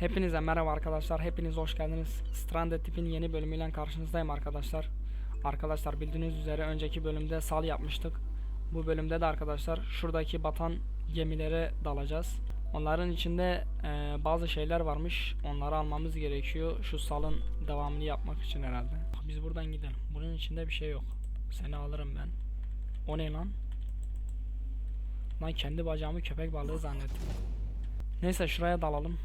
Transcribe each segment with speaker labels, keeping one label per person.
Speaker 1: Hepinize merhaba arkadaşlar. Hepiniz hoş geldiniz. Stranded Tip'in yeni bölümüyle karşınızdayım arkadaşlar. Arkadaşlar bildiğiniz üzere önceki bölümde sal yapmıştık. Bu bölümde de arkadaşlar şuradaki batan gemilere dalacağız. Onların içinde eee, bazı şeyler varmış. Onları almamız gerekiyor. Şu salın devamını yapmak için herhalde. Biz buradan gidelim. Bunun içinde bir şey yok. Seni alırım ben. O ne lan? Lan kendi bacağımı köpek balığı zannettim. Neyse şuraya dalalım.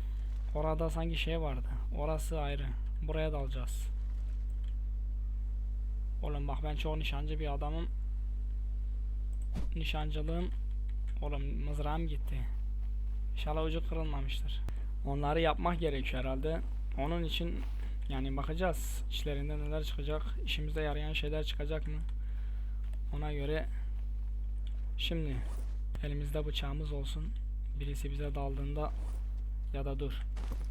Speaker 1: Orada sanki şey vardı. Orası ayrı. Buraya dalacağız. Oğlum bak ben çok nişancı bir adamım. Nişancılığım oğlum mızrağım gitti. İnşallah ucu kırılmamıştır. Onları yapmak gerekiyor herhalde. Onun için yani bakacağız içlerinde neler çıkacak, işimize yarayan şeyler çıkacak mı? Ona göre şimdi elimizde bıçağımız olsun. Birisi bize daldığında ya da dur.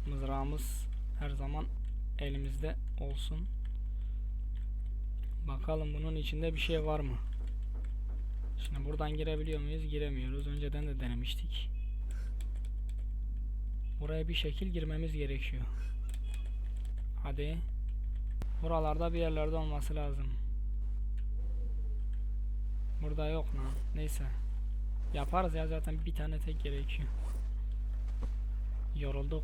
Speaker 1: Mızrağımız her zaman elimizde olsun. Bakalım bunun içinde bir şey var mı? Şimdi buradan girebiliyor muyuz? Giremiyoruz. Önceden de denemiştik. Buraya bir şekil girmemiz gerekiyor. Hadi. Buralarda bir yerlerde olması lazım. Burada yok lan. Neyse. Yaparız ya zaten bir tane tek gerekiyor. Yorulduk.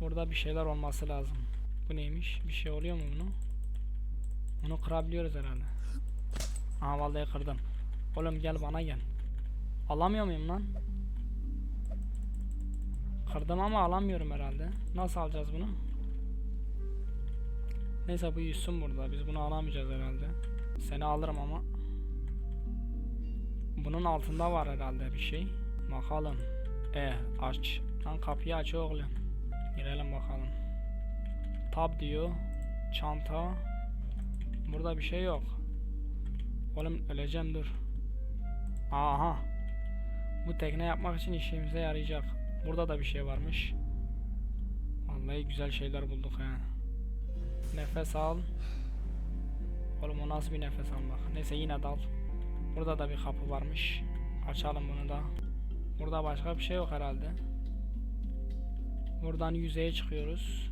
Speaker 1: Burada bir şeyler olması lazım. Bu neymiş? Bir şey oluyor mu bunu? Bunu kırabiliyoruz herhalde. Aha vallahi kırdım. Oğlum gel bana gel. Alamıyor muyum lan? Kırdım ama alamıyorum herhalde. Nasıl alacağız bunu? Neyse bu yüzsün burada. Biz bunu alamayacağız herhalde. Seni alırım ama. Bunun altında var herhalde bir şey. Bakalım. E aç. Lan kapıyı aç oğlum. Girelim bakalım. Tab diyor. Çanta. Burada bir şey yok. Oğlum öleceğim dur. Aha. Bu tekne yapmak için işimize yarayacak. Burada da bir şey varmış. Vallahi güzel şeyler bulduk ha. Nefes al. Oğlum o nasıl bir nefes almak? Neyse yine dal. Burada da bir kapı varmış. Açalım bunu da. Burada başka bir şey yok herhalde. Buradan yüzeye çıkıyoruz.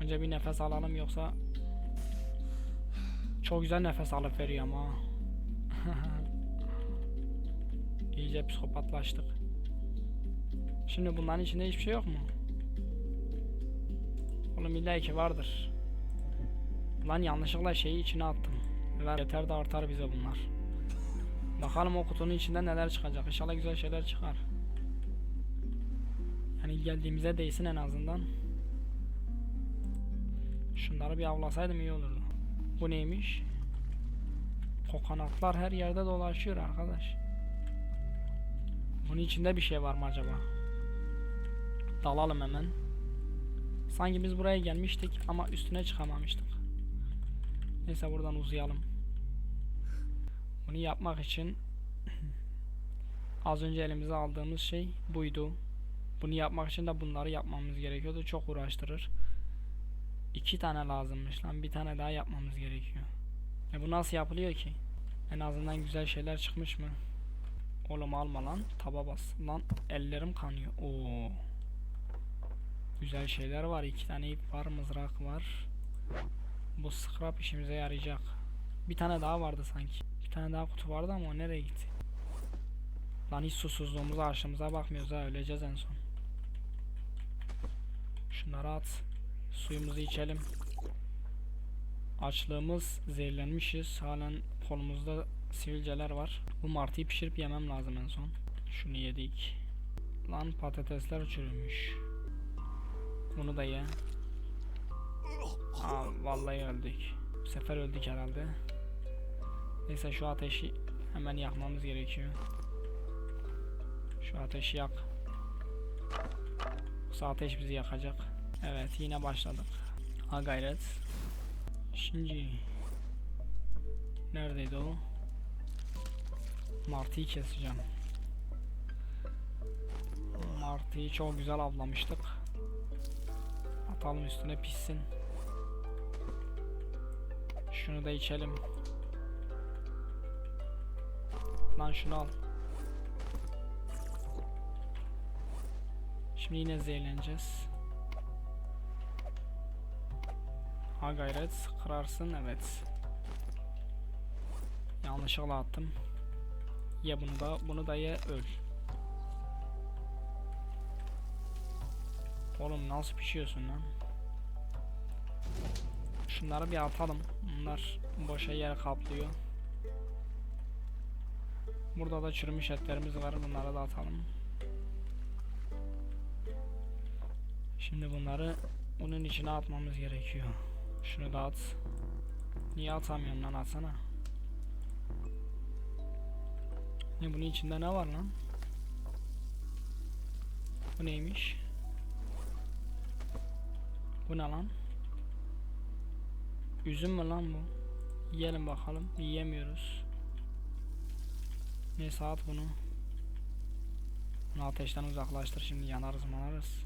Speaker 1: Önce bir nefes alalım yoksa çok güzel nefes alıp veriyor ama. İyice psikopatlaştık. Şimdi bunların içinde hiçbir şey yok mu? Oğlum illa ki vardır. Lan yanlışlıkla şeyi içine attım. Yeter de artar bize bunlar. Bakalım o kutunun içinde neler çıkacak. İnşallah güzel şeyler çıkar. Yani geldiğimize değsin en azından. Şunları bir avlasaydım iyi olurdu. Bu neymiş? Kokonatlar her yerde dolaşıyor arkadaş. Bunun içinde bir şey var mı acaba? Dalalım hemen. Sanki biz buraya gelmiştik ama üstüne çıkamamıştık. Neyse buradan uzayalım. Bunu yapmak için az önce elimize aldığımız şey buydu. Bunu yapmak için de bunları yapmamız gerekiyordu. Çok uğraştırır. İki tane lazımmış lan. Bir tane daha yapmamız gerekiyor. E bu nasıl yapılıyor ki? En azından güzel şeyler çıkmış mı? Oğlum alma lan. Taba bas. Lan ellerim kanıyor. Oo. Güzel şeyler var. İki tane ip var. Mızrak var. Bu scrap işimize yarayacak. Bir tane daha vardı sanki. Tane daha kutu vardı ama o nereye gitti? Lan hiç susuzluğumuza açlığımıza bakmıyoruz ha öleceğiz en son. Şunları at. Suyumuzu içelim. Açlığımız zehirlenmişiz. Halen kolumuzda sivilceler var. Bu martıyı pişirip yemem lazım en son. Şunu yedik. Lan patatesler çürümüş. Bunu da ye. Aa, vallahi öldük. Bu sefer öldük herhalde. Neyse şu ateşi hemen yakmamız gerekiyor. Şu ateşi yak. Yoksa ateş bizi yakacak. Evet yine başladık. Ha gayret. Şimdi neredeydi o? Martıyı keseceğim. Martıyı çok güzel avlamıştık. Atalım üstüne pişsin. Şunu da içelim. Lan şunu al. Şimdi yine zehirleneceğiz. Ha gayret kırarsın evet. Yanlışlıkla attım. Ye bunu da bunu da ye öl. Oğlum nasıl pişiyorsun lan? Şunları bir atalım. Bunlar boşa yer kaplıyor. Burada da çürümüş etlerimiz var. Bunları da atalım. Şimdi bunları bunun içine atmamız gerekiyor. Şunu da at. Niye atamıyorum lan atsana. Ne bunun içinde ne var lan? Bu neymiş? Bu ne lan? Üzüm mü lan bu? Yiyelim bakalım. Yiyemiyoruz. Neyse at bunu. Bunu ateşten uzaklaştır şimdi yanarız manarız.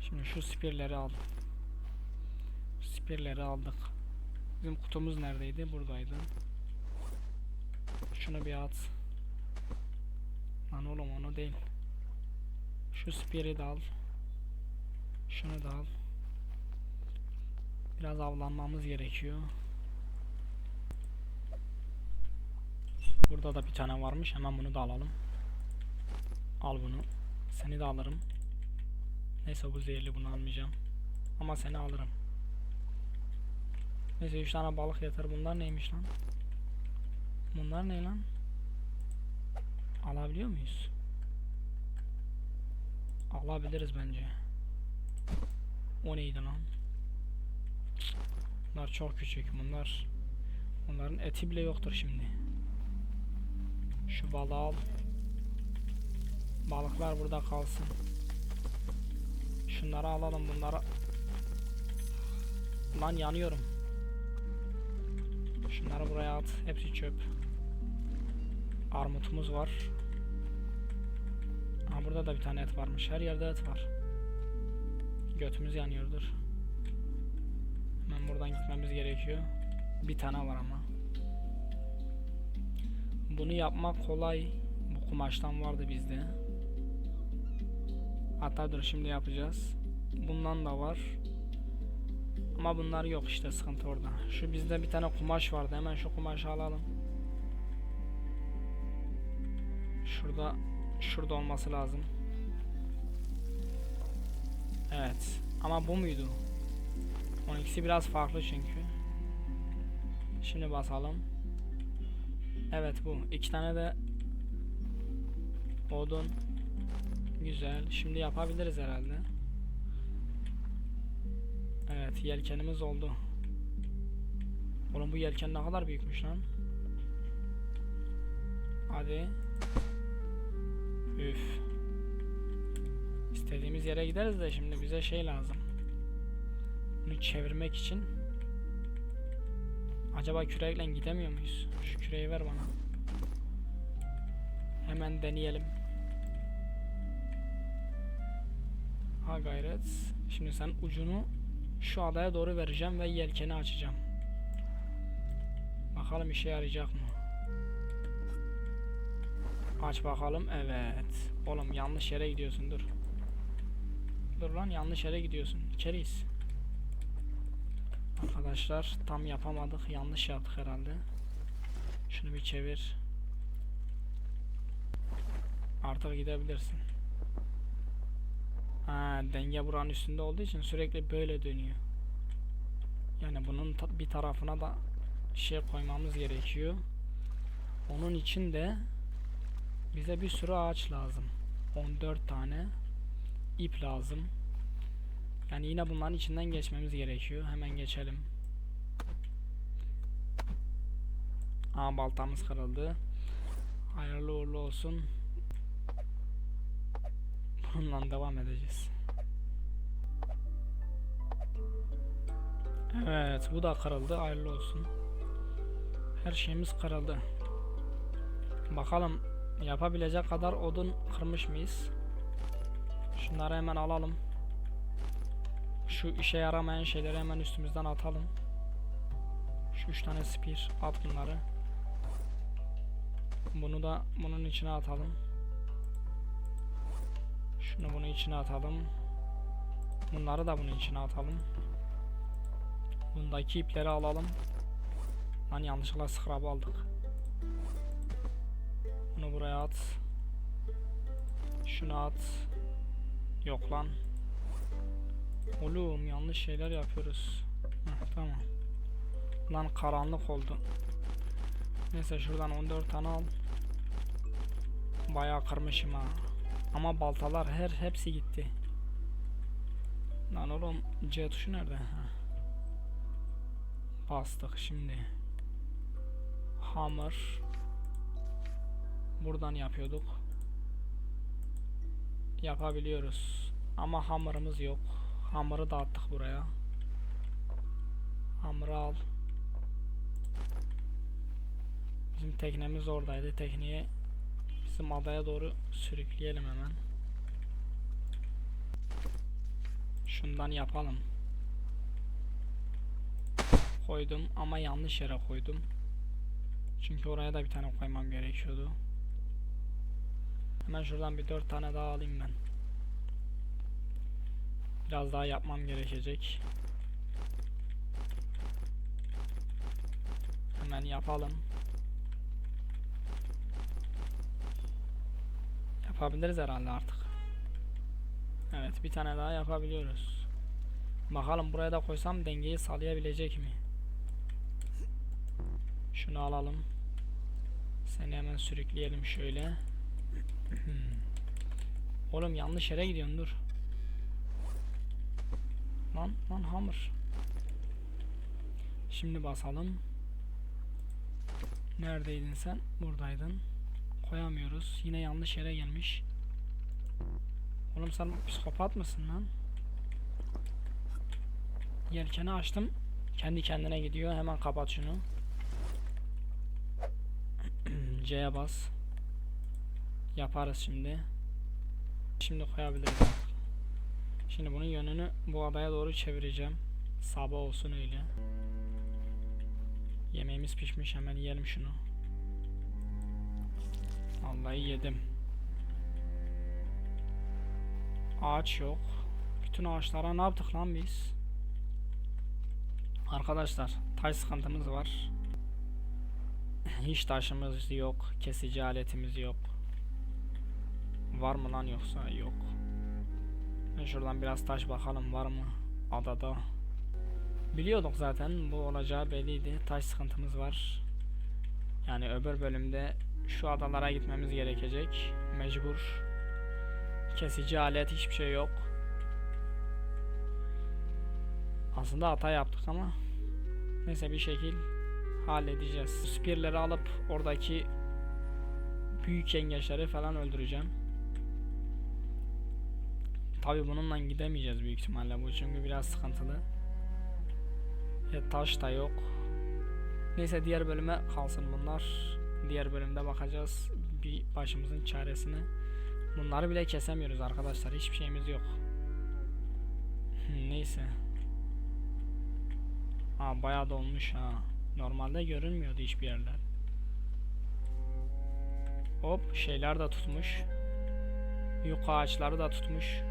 Speaker 1: Şimdi şu spirleri al. Spirleri aldık. Bizim kutumuz neredeydi? Buradaydı. Şunu bir at. Lan oğlum onu değil. Şu spiri de al. Şunu da al. Biraz avlanmamız gerekiyor. Burada da bir tane varmış. Hemen bunu da alalım. Al bunu. Seni de alırım. Neyse bu zehirli bunu almayacağım. Ama seni alırım. Neyse 3 tane balık yeter. Bunlar neymiş lan? Bunlar ne lan? Alabiliyor muyuz? Alabiliriz bence. O neydi lan? Bunlar çok küçük. Bunlar Bunların eti bile yoktur şimdi. Şu balığı al. Balıklar burada kalsın. Şunları alalım bunlara. Lan yanıyorum. Şunları buraya at. Hepsi çöp. Armutumuz var. Ha burada da bir tane et varmış. Her yerde et var. Götümüz yanıyordur. Hemen buradan gitmemiz gerekiyor. Bir tane var ama. Bunu yapmak kolay. Bu kumaştan vardı bizde. Hatta dur şimdi yapacağız. Bundan da var. Ama bunlar yok işte sıkıntı orada. Şu bizde bir tane kumaş vardı. Hemen şu kumaşı alalım. Şurada şurada olması lazım. Evet. Ama bu muydu? Onun ikisi biraz farklı çünkü. Şimdi basalım. Evet bu. İki tane de odun. Güzel. Şimdi yapabiliriz herhalde. Evet yelkenimiz oldu. Oğlum bu yelken ne kadar büyükmüş lan. Hadi. Üf. İstediğimiz yere gideriz de şimdi bize şey lazım. Bunu çevirmek için. Acaba kürekle gidemiyor muyuz? Şu küreği ver bana. Hemen deneyelim. Ha gayret. Şimdi sen ucunu şu adaya doğru vereceğim ve yelkeni açacağım. Bakalım işe yarayacak mı? Aç bakalım. Evet. Oğlum yanlış yere gidiyorsun dur. Dur lan yanlış yere gidiyorsun. İçeriyiz. Arkadaşlar tam yapamadık. Yanlış yaptık herhalde. Şunu bir çevir. Artık gidebilirsin. Ha, denge buranın üstünde olduğu için sürekli böyle dönüyor. Yani bunun bir tarafına da şey koymamız gerekiyor. Onun için de bize bir sürü ağaç lazım. 14 tane ip lazım. Yani yine bunların içinden geçmemiz gerekiyor. Hemen geçelim. Aa baltamız kırıldı. Hayırlı uğurlu olsun. Bununla devam edeceğiz. Evet bu da kırıldı. Hayırlı olsun. Her şeyimiz kırıldı. Bakalım yapabilecek kadar odun kırmış mıyız? Şunları hemen alalım. Şu işe yaramayan şeyleri hemen üstümüzden atalım. Şu üç tane spear at bunları. Bunu da bunun içine atalım. Şunu bunun içine atalım. Bunları da bunun içine atalım. Bundaki ipleri alalım. Lan yanlışlıkla scrap aldık. Bunu buraya at. Şunu at. Yok lan. Oğlum yanlış şeyler yapıyoruz. Heh, tamam. Lan karanlık oldu. Neyse şuradan 14 tane al. Bayağı kırmışım ha. Ama baltalar her hepsi gitti. Lan oğlum C tuşu nerede? Ha. Bastık şimdi. Hammer. Buradan yapıyorduk. Yapabiliyoruz. Ama hammer'ımız yok. Hammer'ı da attık buraya. Hammer'ı al. Bizim teknemiz oradaydı. Tekneye bizim adaya doğru sürükleyelim hemen. Şundan yapalım. Koydum ama yanlış yere koydum. Çünkü oraya da bir tane koymam gerekiyordu. Hemen şuradan bir dört tane daha alayım ben. Biraz daha yapmam gerekecek. Hemen yapalım. Yapabiliriz herhalde artık. Evet bir tane daha yapabiliyoruz. Bakalım buraya da koysam dengeyi sağlayabilecek mi? Şunu alalım. Seni hemen sürükleyelim şöyle. Oğlum yanlış yere gidiyorsun dur. Lan lan hamur. Şimdi basalım. Neredeydin sen? Buradaydın. Koyamıyoruz. Yine yanlış yere gelmiş. Oğlum sen psikopat mısın lan? Yelkeni açtım. Kendi kendine gidiyor. Hemen kapat şunu. C'ye bas. Yaparız şimdi. Şimdi koyabiliriz. Şimdi bunun yönünü bu adaya doğru çevireceğim. Sabah olsun öyle. Yemeğimiz pişmiş hemen yiyelim şunu. Vallahi yedim. Ağaç yok. Bütün ağaçlara ne yaptık lan biz? Arkadaşlar taş sıkıntımız var. Hiç taşımız yok. Kesici aletimiz yok. Var mı lan yoksa? Yok. Şuradan biraz taş bakalım var mı? Adada. Biliyorduk zaten bu olacağı belliydi. Taş sıkıntımız var. Yani öbür bölümde şu adalara gitmemiz gerekecek. Mecbur. Kesici alet hiçbir şey yok. Aslında hata yaptık ama neyse bir şekil halledeceğiz. Spear'leri alıp oradaki büyük yengeçleri falan öldüreceğim. Tabi bununla gidemeyeceğiz büyük ihtimalle bu çünkü biraz sıkıntılı. E, taş da yok. Neyse diğer bölüme kalsın bunlar. Diğer bölümde bakacağız bir başımızın çaresine. Bunları bile kesemiyoruz arkadaşlar. Hiçbir şeyimiz yok. Neyse. Ha bayağı dolmuş ha. Normalde görünmüyordu hiçbir yerler. Hop şeyler de tutmuş. Yük ağaçları da tutmuş.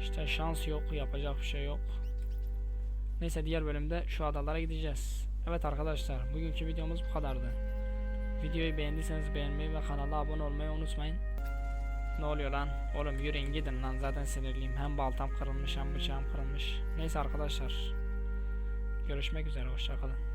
Speaker 1: İşte şans yok, yapacak bir şey yok. Neyse diğer bölümde şu adalara gideceğiz. Evet arkadaşlar, bugünkü videomuz bu kadardı. Videoyu beğendiyseniz beğenmeyi ve kanala abone olmayı unutmayın. Ne oluyor lan? Oğlum yürüyün gidin lan zaten sinirliyim. Hem baltam kırılmış hem bıçağım kırılmış. Neyse arkadaşlar. Görüşmek üzere hoşçakalın.